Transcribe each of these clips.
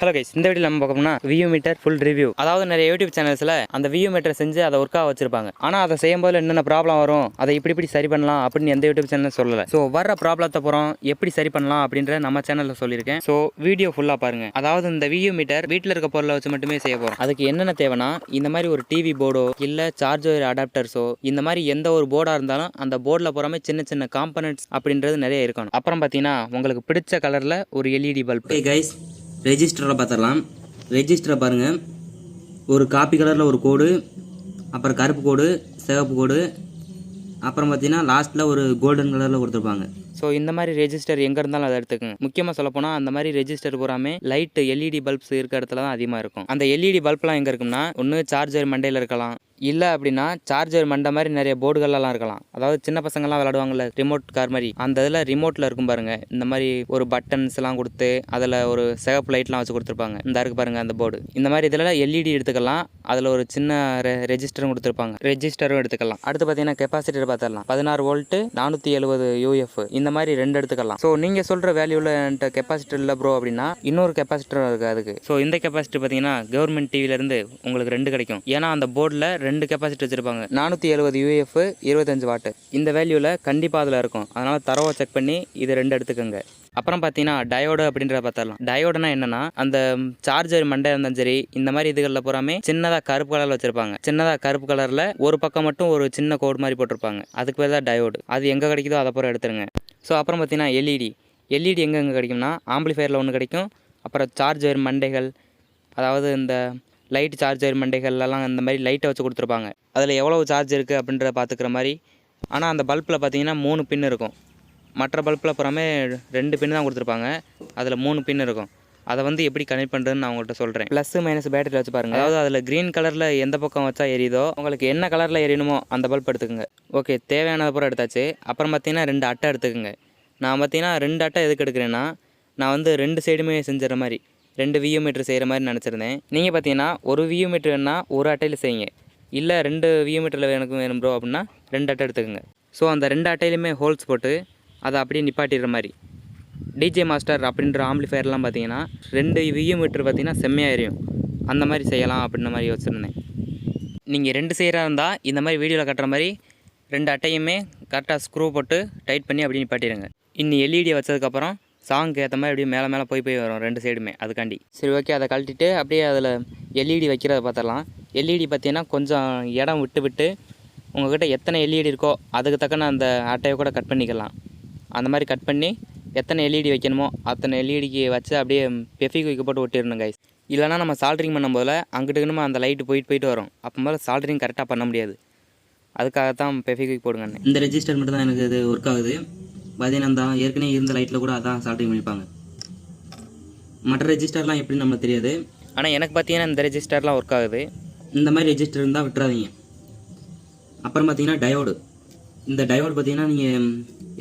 Hello guys இந்த video நம்ம பார்க்கணும்னா வியூ மீட்டர் ஃபுல் ரிவ்யூ அதாவது நிறைய யூடியூப் சேனல்ஸில் அந்த வியூ மீட்டர் செஞ்சு அதை ஒர்க்காக வச்சிருப்பாங்க. ஆனால் அதை செய்யும் போது என்னென்ன ப்ராப்ளம் வரும் அதை இப்படி இப்படி சரி பண்ணலாம் அப்படின்னு எந்த யூடியூப் சேனல் சொல்லலை. ஸோ வர்ற ப்ராப்ளத்தை புறம் எப்படி சரி பண்ணலாம் அப்படின்ற நம்ம சேனலில் சொல்லியிருக்கேன். ஸோ வீடியோ ஃபுல்லாக பாருங்க. அதாவது இந்த வியூ மீட்டர் வீட்டில் இருக்க பொருளை வச்சு மட்டுமே செய்ய போகிறோம் அதுக்கு என்னென்ன தேவைன்னா இந்த மாதிரி ஒரு டிவி போர்டோ இல்லை சார்ஜர் அடாப்டர்ஸோ இந்த மாதிரி எந்த ஒரு போர்டாக இருந்தாலும் அந்த போர்டில் போகாம சின்ன சின்ன காம்பனன்ட்ஸ் அப்படின்றது நிறைய இருக்கணும். அப்புறம் பார்த்தீங்கன்னா உங்களுக்கு பிடிச்ச கலரில் ஒரு எல்இடி பல்ப் கைஸ் ரெஜிஸ்டரை பார்த்துடலாம் ரெஜிஸ்டரை பாருங்கள் ஒரு காப்பி கலரில் ஒரு கோடு அப்புறம் கருப்பு கோடு சிவப்பு கோடு அப்புறம் பார்த்தீங்கன்னா லாஸ்ட்டில் ஒரு கோல்டன் கலரில் கொடுத்துருப்பாங்க. ஸோ இந்த மாதிரி ரெஜிஸ்டர் எங்கே இருந்தாலும் அதை எடுத்துக்கோங்க. முக்கியமாக சொல்லப்போனால் அந்த மாதிரி ரெஜிஸ்டர் பூராமே லைட்டு எல்இடி பல்ப்ஸ் இருக்க இடத்துல தான் அதிகமாக இருக்கும். அந்த எல்இடி பல்ப்லாம் எங்கே இருக்கும்னா ஒன்று சார்ஜர் மண்டையில் இருக்கலாம். இல்லை அப்படின்னா சார்ஜர் மண்டை மாதிரி நிறைய போர்டுகள்லாம் இருக்கலாம். அதாவது சின்ன பசங்கள்லாம் விளாடுவாங்கல்ல ரிமோட் கார் மாதிரி. அந்த இதில் ரிமோட்டில் இருக்கும் பாருங்கள் இந்த மாதிரி ஒரு பட்டன்ஸ்லாம் கொடுத்து அதில் ஒரு சிகப்பு லைட்லாம் வச்சு கொடுத்துருப்பாங்க. இந்த இருக்கு பாருங்கள் அந்த போர்டு இந்த மாதிரி இதில் எல்இடி எடுத்துக்கலாம். அதில் ஒரு சின்ன ரெஜிஸ்டரும் கொடுத்துருப்பாங்க. ரெஜிஸ்டரும் எடுத்துக்கலாம். அடுத்து பார்த்தீங்கன்னா கெப்பாசிட்டர் பார்த்துடலாம். பதினாறு வோல்ட்டு நானூற்றி எழுபது யூஎஃப் இந்த மாதிரி ரெண்டு எடுத்துக்கலாம். ஸோ நீங்கள் சொல்கிற வேல்யூவில் என்கிட்ட கெப்பாசிட்டர் இல்லை ப்ரோ அப்படின்னா இன்னொரு கெப்பாசிட்டர் இருக்குது அதுக்கு. ஸோ இந்த கெப்பாசிட்டர் பார்த்தீங்கன்னா கவர்மெண்ட் டிவிலேருந்து உங்களுக்கு ரெண்டு கிடைக்கும். ஏன்னா அந்த போர்டில் ரெண்டு கெப்பாசிட்டி வச்சுருப்பாங்க. நானூற்றி எழுபது யூஎஃப் இருபத்தஞ்சு வாட்டு இந்த வேல்யூவில் கண்டிப்பாக அதில் இருக்கும். அதனால் தரவை செக் பண்ணி இது ரெண்டு எடுத்துக்கோங்க. அப்புறம் பார்த்தீங்கன்னா டயோடு அப்படின்றத பார்த்துடலாம். டயோடுனா என்னன்னா அந்த சார்ஜர் மண்டை இருந்தாலும் சரி இந்த மாதிரி இதுகளில் பூராமே சின்னதாக கருப்பு கலரில் வச்சிருப்பாங்க. சின்னதாக கருப்பு கலரில் ஒரு பக்கம் மட்டும் ஒரு சின்ன கோடு மாதிரி போட்டிருப்பாங்க. அதுக்கு பேர் தான் டயோடு அது எங்கே கிடைக்குதோ அதை பூரா எடுத்துருங்க. ஸோ அப்புறம் பார்த்தீங்கன்னா எல்இடி எல்இடி எங்கே எங்கே கிடைக்கும்னா ஆம்பிளிஃபயரில் ஒன்று கிடைக்கும். அப்புறம் சார்ஜர் மண்டைகள் அதாவது இந்த லைட் சார்ஜர் மண்டைகள்லாம் இந்த மாதிரி லைட்டை வச்சு கொடுத்துருப்பாங்க. அதில் எவ்வளவு சார்ஜ் இருக்குது அப்படின்றத பார்த்துக்கிற மாதிரி. ஆனால் அந்த பல்பில் பார்த்தீங்கன்னா மூணு பின் இருக்கும். மற்ற பல்பில் புறமே ரெண்டு பின் தான் கொடுத்துருப்பாங்க. அதில் மூணு பின் இருக்கும். அதை வந்து எப்படி கனெக்ட் பண்ணுறதுன்னு நான் உங்கள்கிட்ட சொல்கிறேன் ப்ளஸ் மைனஸ் பேட்டரி வச்சு பாருங்கள் அதாவது அதில் க்ரீன் கலரில் எந்த பக்கம் வச்சா எரியுதோ உங்களுக்கு என்ன கலரில் எரியணுமோ அந்த பல்ப் எடுத்துக்கோங்க. ஓகே தேவையானது பூரா எடுத்தாச்சு. அப்புறம் பார்த்தீங்கன்னா ரெண்டு அட்டை எடுத்துக்கோங்க. நான் பார்த்தீங்கன்னா ரெண்டு அட்டை எதுக்கு எடுக்கிறேன்னா நான் வந்து ரெண்டு சைடுமே செஞ்சுற மாதிரி. ரெண்டு வியூ மீட்ரு செய்கிற மாதிரி நினச்சிருந்தேன். நீங்கள் பார்த்தீங்கன்னா ஒரு வியூ மீட்ரு வேணால் ஒரு அட்டையில் செய்யுங்க. இல்லை ரெண்டு வியூ மீட்டரில் எனக்கு வேணும் ப்ரோ அப்படின்னா ரெண்டு அட்டை எடுத்துக்கோங்க. ஸோ அந்த ரெண்டு அட்டையிலுமே ஹோல்ஸ் போட்டு அதை அப்படியே நிப்பாட்டிடுற மாதிரி. டிஜே மாஸ்டர் அப்படின்ற ஆம்பிளிஃபயர்லாம் பார்த்தீங்கன்னா ரெண்டு வியூ மீட்டர் பார்த்தீங்கன்னா செம்மையாக எரியும். அந்த மாதிரி செய்யலாம் அப்படின்ற மாதிரி யோசிச்சிருந்தேன். நீங்கள் ரெண்டு செய்கிறா இருந்தால் இந்த மாதிரி வீடியோவில் கட்டுற மாதிரி ரெண்டு அட்டையுமே கரெக்டாக ஸ்க்ரூ போட்டு டைட் பண்ணி அப்படியே நிப்பாட்டிடுங்க. இன்னி எல்இடி வச்சதுக்கப்புறம் சாங்க்கு ஏற்ற மாதிரி அப்படியே மேலே மேலே போய் போய் வரும் ரெண்டு சைடுமே அதுக்காண்டி. சரி ஓகே அதை கழட்டிட்டு அப்படியே அதில் எல்இடி வைக்கிறத பார்த்துடலாம். எல்இடி பார்த்தீங்கன்னா கொஞ்சம் இடம் விட்டு விட்டு உங்கள்கிட்ட எத்தனை எல்இடி இருக்கோ அதுக்கு தக்கன அந்த அட்டையை கூட கட் பண்ணிக்கலாம். அந்த மாதிரி கட் பண்ணி எத்தனை எல்இடி வைக்கணுமோ அத்தனை எல்இடிக்கு வச்சு அப்படியே பெஃபிக் வைக்க போட்டு ஒட்டிடணும் கைஸ் இல்லைனா நம்ம சால்ட்ரிங் பண்ணும்போது அங்கிட்டுக்குன்னு அந்த லைட்டு போயிட்டு போயிட்டு வரும். அப்போ மேலே சால்ட்ரிங் கரெக்டாக பண்ண முடியாது. அதுக்காகத்தான் பெஃபிக் போடுங்கண்ணே இந்த ரெஜிஸ்டர் மட்டும் தான் எனக்கு இது ஒர்க் ஆகுது. பார்த்தீங்கன்னா ஏற்கனவே இருந்த லைட்டில் கூட அதான் சால்ட்ரிங் பண்ணிப்பாங்க மற்ற ரெஜிஸ்டர்லாம் எப்படின்னு நம்மளுக்கு தெரியாது. ஆனால் எனக்கு பார்த்தீங்கன்னா இந்த ரெஜிஸ்டர்லாம் ஒர்க் ஆகுது. இந்த மாதிரி ரெஜிஸ்டர் இருந்தால் விட்டுறாதீங்க. அப்புறம் பார்த்தீங்கன்னா டயோடு இந்த டயோடு பார்த்தீங்கன்னா நீங்கள்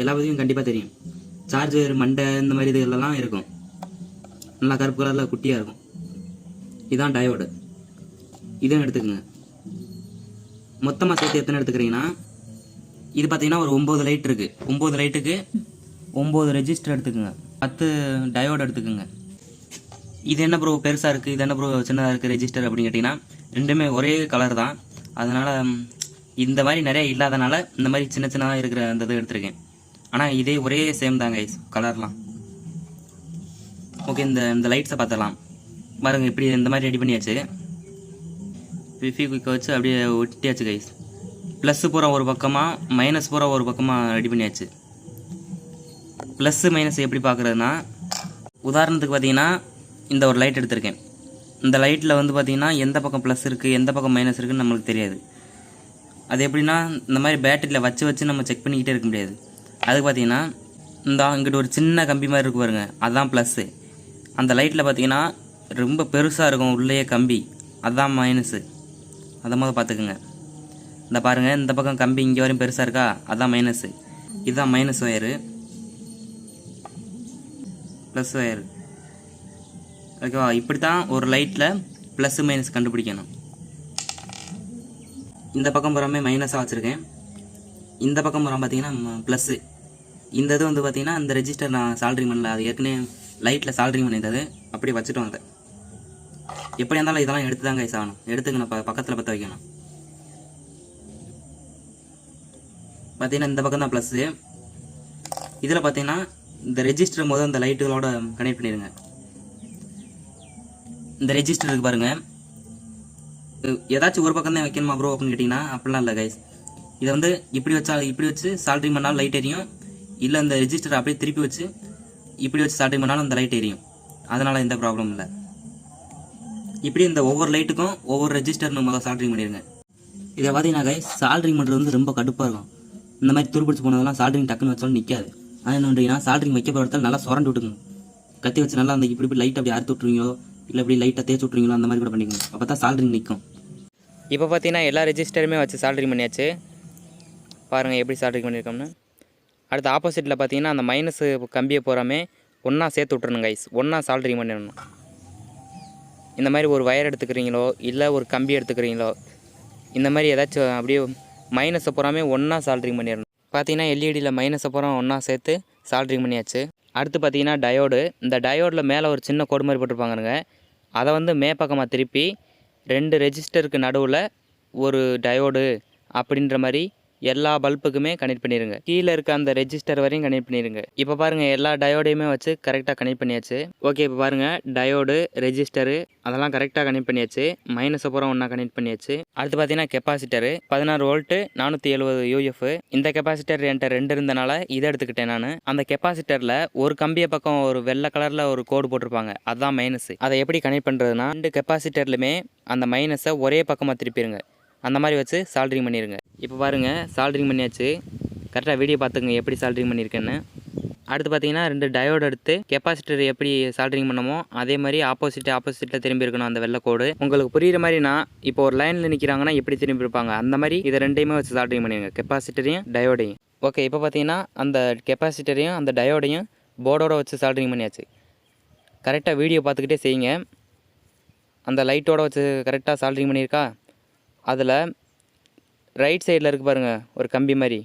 எல்லா பற்றியும் கண்டிப்பாக தெரியும். சார்ஜர் மண்டை இந்த மாதிரி இதுகளெல்லாம் இருக்கும். நல்லா கருப்பு கலரில் குட்டியாக இருக்கும். இதுதான் டயோடு இதுவும் எடுத்துக்கோங்க. மொத்தமாக சேர்த்து எத்தனை எடுத்துக்கிறீங்கன்னா இது பார்த்தீங்கன்னா ஒரு ஒம்பது லைட் இருக்குது ஒம்பது லைட்டுக்கு ஒம்பது ரெஜிஸ்டர் எடுத்துக்கோங்க. பத்து டயோடு எடுத்துக்கோங்க. இது என்ன ப்ரோ பெருசாக இருக்குது இது என்ன ப்ரோ சின்னதாக இருக்குது ரெஜிஸ்டர் அப்படின்னு கேட்டிங்கன்னா ரெண்டுமே ஒரே கலர் தான். அதனால் இந்த மாதிரி நிறைய இல்லாதனால இந்த மாதிரி சின்ன சின்னதாக இருக்கிற அந்த இது எடுத்திருக்கேன். ஆனால் இதே ஒரே சேம் தாங்க கலர்லாம் ஓகே இந்த இந்த லைட்ஸை பார்த்துடலாம் பாருங்கள் இப்படி இந்த மாதிரி ரெடி பண்ணியாச்சு. விஃபி குயிக்கை வச்சு அப்படியே ஒட்டியாச்சு கைஸ் ப்ளஸ்ஸு பூரா ஒரு பக்கமாக மைனஸ் பூரா ஒரு பக்கமாக ரெடி பண்ணியாச்சு. ப்ளஸ்ஸு மைனஸ் எப்படி பார்க்குறதுனா உதாரணத்துக்கு பார்த்தீங்கன்னா இந்த ஒரு லைட் எடுத்திருக்கேன். இந்த லைட்டில் வந்து பார்த்தீங்கன்னா எந்த பக்கம் ப்ளஸ் இருக்குது எந்த பக்கம் மைனஸ் இருக்குதுன்னு நம்மளுக்கு தெரியாது. அது எப்படின்னா இந்த மாதிரி பேட்டரியில் வச்சு வச்சு நம்ம செக் பண்ணிக்கிட்டே இருக்க முடியாது. அதுக்கு பார்த்தீங்கன்னா இந்த இங்கிட்ட ஒரு சின்ன கம்பி மாதிரி இருக்கு பாருங்க அதுதான் ப்ளஸ்ஸு அந்த லைட்டில் பார்த்தீங்கன்னா ரொம்ப பெருசாக இருக்கும் உள்ளேயே கம்பி அதுதான் மைனஸு அதை மாதிரி பார்த்துக்குங்க. இந்த பாருங்கள் இந்த பக்கம் கம்பி இங்கே வரையும் பெருசாக இருக்கா? அதுதான் மைனஸு இதுதான் மைனஸ் ஒயரு ப்ளஸ் ஒயரு ஓகேவா இப்படி தான் ஒரு லைட்டில் ப்ளஸ் மைனஸ் கண்டுபிடிக்கணும். இந்த பக்கம் புறமே மைனஸாக வச்சுருக்கேன். இந்த பக்கம் புறம் பார்த்தீங்கன்னா ப்ளஸ்ஸு இந்த இது வந்து பார்த்தீங்கன்னா இந்த ரெஜிஸ்டர் நான் சால்ட்ரிங் பண்ணல அது ஏற்கனவே லைட்டில் சால்ட்ரிங் பண்ணியிருந்தது அப்படியே வச்சுட்டோம் அதை. எப்படி இருந்தாலும் இதெல்லாம் எடுத்து தான் கைஸ் ஆகணும். எடுத்துக்கணும் ப பக்கத்தில் பற்ற வைக்கணும். பார்த்தீங்கன்னா இந்த பக்கம் தான் ப்ளஸ்ஸு இதில் பார்த்தீங்கன்னா இந்த ரெஜிஸ்டர் முதல் இந்த லைட்டுகளோட கனெக்ட் பண்ணிடுங்க. இந்த ரெஜிஸ்டர் இருக்கு பாருங்க. ஏதாச்சும் ஒரு பக்கம் தான் வைக்கணுமா ப்ரோ அப்படின்னு கேட்டிங்கன்னா அப்படிலாம் இல்லை கைஸ் இதை வந்து இப்படி வச்சா இப்படி வச்சு சால்ட்ரிங் பண்ணாலும் லைட் எரியும். இல்லை இந்த ரெஜிஸ்டர் அப்படியே திருப்பி வச்சு இப்படி வச்சு சால்ட்ரிங் பண்ணாலும் அந்த லைட் எரியும். அதனால் எந்த ப்ராப்ளம் இல்லை. இப்படி இந்த ஒவ்வொரு லைட்டுக்கும் ஒவ்வொரு ரெஜிஸ்டர்னு முதல்ல சால்ட்ரிங் பண்ணிடுங்க. இதை பார்த்தீங்கன்னா கைஸ் சால்ட்ரிங் பண்ணுறது வந்து ரொம்ப கடுப்பாக இருக்கும். இந்த மாதிரி துருப்பிடிச்சு போனதெல்லாம் சால்ட்ரிங் டக்குன்னு வச்சாலும் நிற்காது அது என்ன பண்ணுறீங்கன்னா சால்ட்ரிங் வைக்க போகிற நல்லா சுரண்டு விட்டுங்க கத்தி வச்சு நல்லா அந்த இப்படி இப்படி லைட் அப்படி அறுத்து விட்ருவீங்களோ இல்லை இப்படி லைட்டாக தேய்ச்சி விட்ருவீங்களோ அந்த மாதிரி கூட பண்ணிக்கோங்க அப்போ தான் சால்ட்ரிங் நிற்கும் இப்போ பார்த்தீங்கன்னா எல்லா ரெஜிஸ்டருமே வச்சு சால்ட்ரிங் பண்ணியாச்சு. பாருங்கள் எப்படி சால்ட்ரிங் பண்ணியிருக்கோம்னு. அடுத்து ஆப்போசிட்டில் பார்த்தீங்கன்னா அந்த மைனஸ் கம்பியை போகிறாமே ஒன்றா சேர்த்து விட்றணும் கைஸ் ஒன்றா சால்ட்ரிங் பண்ணிடணும். இந்த மாதிரி ஒரு வயர் எடுத்துக்கிறீங்களோ இல்லை ஒரு கம்பி எடுத்துக்கிறீங்களோ இந்த மாதிரி ஏதாச்சும் அப்படியே மைனஸை அப்புறமே ஒன்றா சால்ட்ரிங் பண்ணிடணும். பார்த்தீங்கன்னா எல்இடியில் மைனஸை பூரா ஒன்றா சேர்த்து சால்ட்ரிங் பண்ணியாச்சு. அடுத்து பார்த்தீங்கன்னா டயோடு இந்த டயோடில் மேலே ஒரு சின்ன கோடு மாதிரி போட்டிருப்பாங்கங்க அதை வந்து மேப்பக்கமாக திருப்பி ரெண்டு ரெஜிஸ்டருக்கு நடுவில் ஒரு டயோடு அப்படின்ற மாதிரி எல்லா பல்புக்குமே கனெக்ட் பண்ணிடுங்க கீழே இருக்க அந்த ரெஜிஸ்டர் வரையும் கனெக்ட் பண்ணிடுங்க இப்போ பாருங்கள் எல்லா டயோடையுமே வச்சு கரெக்டாக கனெக்ட் பண்ணியாச்சு. ஓகே இப்போ பாருங்கள் டயோடு ரெஜிஸ்டரு அதெல்லாம் கரெக்டாக கனெக்ட் பண்ணியாச்சு. மைனஸ் அப்புறம் ஒன்றா கனெக்ட் பண்ணியாச்சு. அடுத்து பார்த்தீங்கன்னா கெப்பாசிட்டரு பதினாறு வோல்ட்டு நானூற்றி எழுபது யூஎஃப் இந்த கெப்பாசிட்டர் என்கிட்ட ரெண்டு இருந்தனால இதை எடுத்துக்கிட்டேன் நான். அந்த கெப்பாசிட்டரில் ஒரு கம்பியை பக்கம் ஒரு வெள்ளை கலரில் ஒரு கோடு போட்டிருப்பாங்க. அதுதான் மைனஸ் அதை எப்படி கனெக்ட் பண்ணுறதுனா ரெண்டு கெப்பாசிட்டர்லையுமே அந்த மைனஸை ஒரே பக்கமாக திருப்பிடுங்க அந்த மாதிரி வச்சு சால்ட்ரிங் பண்ணிடுங்க இப்போ பாருங்கள் சால்ட்ரிங் பண்ணியாச்சு. கரெக்டாக வீடியோ பார்த்துங்க எப்படி சால்ட்ரிங் பண்ணியிருக்கேன்னு அடுத்து பார்த்தீங்கன்னா ரெண்டு டயோடு எடுத்து கெப்பாசிட்டர் எப்படி சால்ட்ரிங் பண்ணமோ அதே மாதிரி ஆப்போசிட் ஆப்போசிட்டில் திரும்பி இருக்கணும் அந்த வெள்ளை கோடு. உங்களுக்கு புரியுற மாதிரினா இப்போ ஒரு லைனில் நிற்கிறாங்கன்னா எப்படி திரும்பி இருப்பாங்க? அந்த மாதிரி இதை ரெண்டையுமே வச்சு சால்ட்ரிங் பண்ணிடுங்க கெப்பாசிட்டரையும் டயோடையும் ஓகே இப்போ பார்த்தீங்கன்னா அந்த கெப்பாசிட்டரையும் அந்த டயோடையும் போர்டோட வச்சு சால்ட்ரிங் பண்ணியாச்சு. கரெக்டாக வீடியோ பார்த்துக்கிட்டே செய்யுங்க. அந்த லைட்டோடு வச்சு கரெக்டாக சால்ட்ரிங் பண்ணியிருக்கா? அதில் ரைட் சைடில் இருக்குது பாருங்கள் ஒரு கம்பி மாதிரி.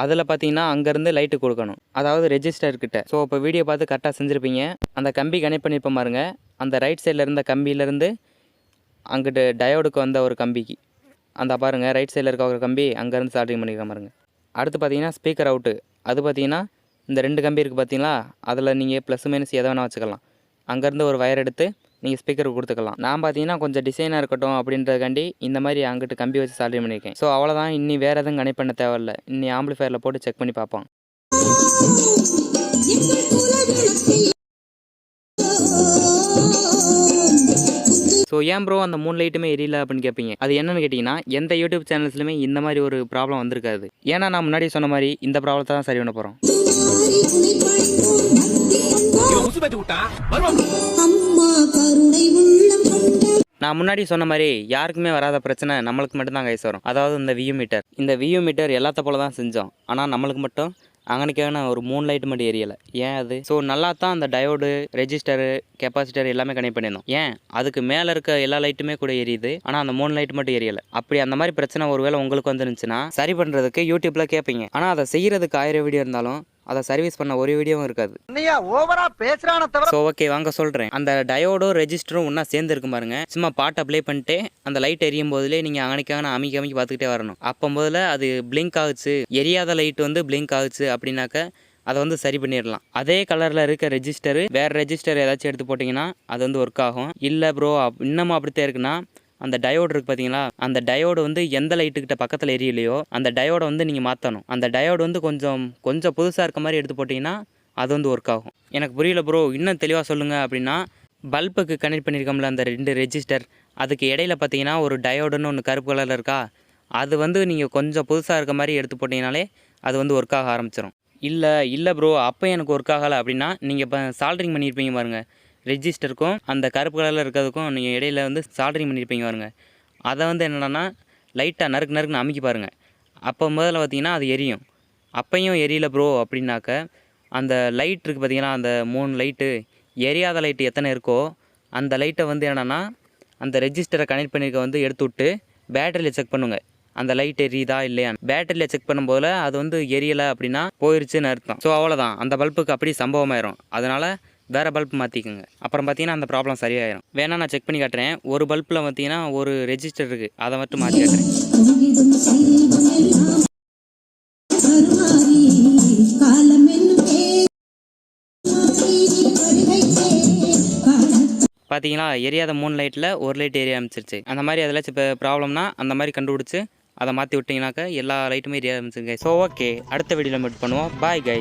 அதில் பார்த்தீங்கன்னா அங்கேருந்து லைட்டு கொடுக்கணும். அதாவது ரெஜிஸ்டர் கிட்ட. ஸோ இப்போ வீடியோ பார்த்து கரெக்டாக செஞ்சுருப்பீங்க. அந்த கம்பி கனெக்ட் பண்ணியிருப்போம் பாருங்க. அந்த ரைட் சைடில் இருந்த கம்பியிலேருந்து அங்கிட்டு டயோடுக்கு வந்த ஒரு கம்பிக்கு. அந்த பாருங்கள் ரைட் சைடில் இருக்க ஒரு கம்பி அங்கேருந்து சால்ட்ரிங் பண்ணியிருக்க பாருங்க. அடுத்து பார்த்தீங்கன்னா ஸ்பீக்கர் அவுட்டு அது பார்த்தீங்கன்னா இந்த ரெண்டு கம்பி இருக்குது பார்த்தீங்களா அதில் நீங்கள் ப்ளஸ் மைனஸ் எதை வேணால் வச்சுக்கலாம். அங்கேருந்து ஒரு வயர் எடுத்து நீங்கள் ஸ்பீக்கர் கொடுத்துக்கலாம். நான் பார்த்தீங்கன்னா கொஞ்சம் டிசைனாக இருக்கட்டும் அப்படின்றதுக்காண்டி இந்த மாதிரி அங்கிட்டு கம்பி வச்சு சால்ட்ரி பண்ணியிருக்கேன். ஸோ அவ்வளோதான் இன்னி வேறு எதுவும் கனெக்ட் பண்ண தேவையில்ல. இன்னி ஆம்பிளிஃபயரில் போட்டு செக் பண்ணி பார்ப்போம். ஸோ ஏன் ப்ரோ அந்த மூணு லைட்டுமே எரியல அப்படின்னு கேட்பீங்க அது என்னன்னு கேட்டிங்கன்னா எந்த யூடியூப் சேனல்ஸ்லையுமே இந்த மாதிரி ஒரு ப்ராப்ளம் வந்திருக்காது. ஏன்னா நான் முன்னாடி சொன்ன மாதிரி இந்த ப்ராப்ளத்தை தான் சரி பண்ண போகிறோம் நான் முன்னாடி சொன்ன மாதிரி யாருக்குமே வராத பிரச்சனை நம்மளுக்கு மட்டும்தான் கைஸ் வரும். அதாவது இந்த வியூ மீட்டர் இந்த வியூ மீட்டர் எல்லாத்த போல தான் செஞ்சோம். ஆனால் நம்மளுக்கு மட்டும் அங்கனைக்கான ஒரு மூணு லைட் மட்டும் எரியலை ஏன் அது? ஸோ நல்லா தான் அந்த டயோடு ரெஜிஸ்டரு கெப்பாசிட்டர் எல்லாமே கனெக்ட் பண்ணியிருந்தோம். ஏன்? அதுக்கு மேலே இருக்க எல்லா லைட்டுமே கூட எரியுது. ஆனால் அந்த மூணு லைட் மட்டும் எரியலை. அப்படி அந்த மாதிரி பிரச்சனை ஒருவேளை உங்களுக்கு வந்துருந்துச்சுன்னா சரி பண்ணுறதுக்கு யூடியூப்பில் கேட்பீங்க ஆனால் அதை செய்கிறதுக்கு ஆயிரம் வீடியோ இருந்தாலும் அதை சர்வீஸ் பண்ண ஒரு வீடியோவும் இருக்காது. ஓவரா பேசுறான தவிர ஸோ ஓகே வாங்க சொல்கிறேன் அந்த டயோடும் ரெஜிஸ்டரும் ஒன்றா சேர்ந்து இருக்கும் பாருங்க. சும்மா பாட்டை ப்ளே பண்ணிட்டு அந்த லைட் எரியும் போதுலேயே நீங்கள் அங்கனைக்கான அமைக்க அமைக்க பார்த்துக்கிட்டே வரணும். அப்போ முதல்ல அது பிளிங்க் ஆகுச்சு. எரியாத லைட் வந்து பிளிங்க் ஆகுச்சு அப்படின்னாக்க அதை வந்து சரி பண்ணிடலாம். அதே கலரில் இருக்க ரெஜிஸ்டரு வேறு ரெஜிஸ்டர் ஏதாச்சும் எடுத்து போட்டிங்கன்னா அது வந்து ஒர்க் ஆகும். இல்லை ப்ரோ இன்னமும் அப்படித்தான் இருக்குன்னா அந்த டயோடு இருக்குது பார்த்தீங்களா அந்த டயோடு வந்து எந்த லைட்டுக்கிட்ட பக்கத்தில் எரியலையோ அந்த டயோடை வந்து நீங்கள் மாற்றணும் அந்த டயோடு வந்து கொஞ்சம் கொஞ்சம் புதுசாக இருக்க மாதிரி எடுத்து போட்டிங்கன்னா அது வந்து ஒர்க் ஆகும். எனக்கு புரியல ப்ரோ இன்னும் தெளிவாக சொல்லுங்கள் அப்படின்னா பல்புக்கு கனெக்ட் பண்ணியிருக்கோம்ல அந்த ரெண்டு ரெஜிஸ்டர் அதுக்கு இடையில பார்த்தீங்கன்னா ஒரு டயோடுன்னு ஒன்று கருப்பு கலரில் இருக்கா? அது வந்து நீங்கள் கொஞ்சம் புதுசாக இருக்க மாதிரி எடுத்து போட்டிங்கனாலே அது வந்து ஒர்க் ஆக ஆரம்பிச்சிடும் இல்லை இல்லை ப்ரோ அப்போ எனக்கு ஒர்க் ஆகலை அப்படின்னா நீங்கள் இப்போ சால்ட்ரிங் பண்ணியிருப்பீங்க பாருங்கள் ரெஜிஸ்டருக்கும் அந்த கருப்பு கலரில் இருக்கிறதுக்கும் நீங்கள் இடையில வந்து சால்ட்ரிங் பண்ணியிருப்பீங்க பாருங்கள் அதை வந்து என்னென்னா லைட்டாக நறுக்கு நறுக்குன்னு அமைக்கி பாருங்கள் அப்போ முதல்ல பார்த்தீங்கன்னா அது எரியும். அப்பையும் எரியல ப்ரோ அப்படின்னாக்க அந்த லைட் இருக்குது பார்த்தீங்கன்னா அந்த மூணு லைட்டு எரியாத லைட்டு எத்தனை இருக்கோ அந்த லைட்டை வந்து என்னென்னா அந்த ரெஜிஸ்டரை கனெக்ட் பண்ணியிருக்க வந்து எடுத்து விட்டு பேட்டரியில் செக் பண்ணுங்கள் அந்த லைட் எரியுதா இல்லையா பேட்டரியில் செக் பண்ணும்போது அது வந்து எரியலை அப்படின்னா போயிருச்சுன்னு அர்த்தம். ஸோ அவ்வளோதான் அந்த பல்புக்கு அப்படி சம்பவமாயிரும். அதனால் வேறு பல்ப் மாற்றிக்குங்க அப்புறம் பார்த்தீங்கன்னா அந்த ப்ராப்ளம் சரியாயிடும் வேணால் நான் செக் பண்ணி காட்டுறேன். ஒரு பல்பில் பார்த்தீங்கன்னா ஒரு ரெஜிஸ்டர் இருக்குது அதை மட்டும் மாற்றி காட்டுறேன். பார்த்தீங்களா எரியாத மூணு லைட்டில் ஒரு லைட் எரிய ஆரம்பிச்சிருச்சு அந்த மாதிரி அதில் இப்போ ப்ராப்ளம்னா அந்த மாதிரி கண்டுபிடிச்சி அதை மாற்றி விட்டிங்கனாக்கா எல்லா லைட்டுமே எரிய ஆரம்பிச்சிருங்க ஸோ ஓகே அடுத்த வீடியோவில் மீட் பண்ணுவோம். பாய் கை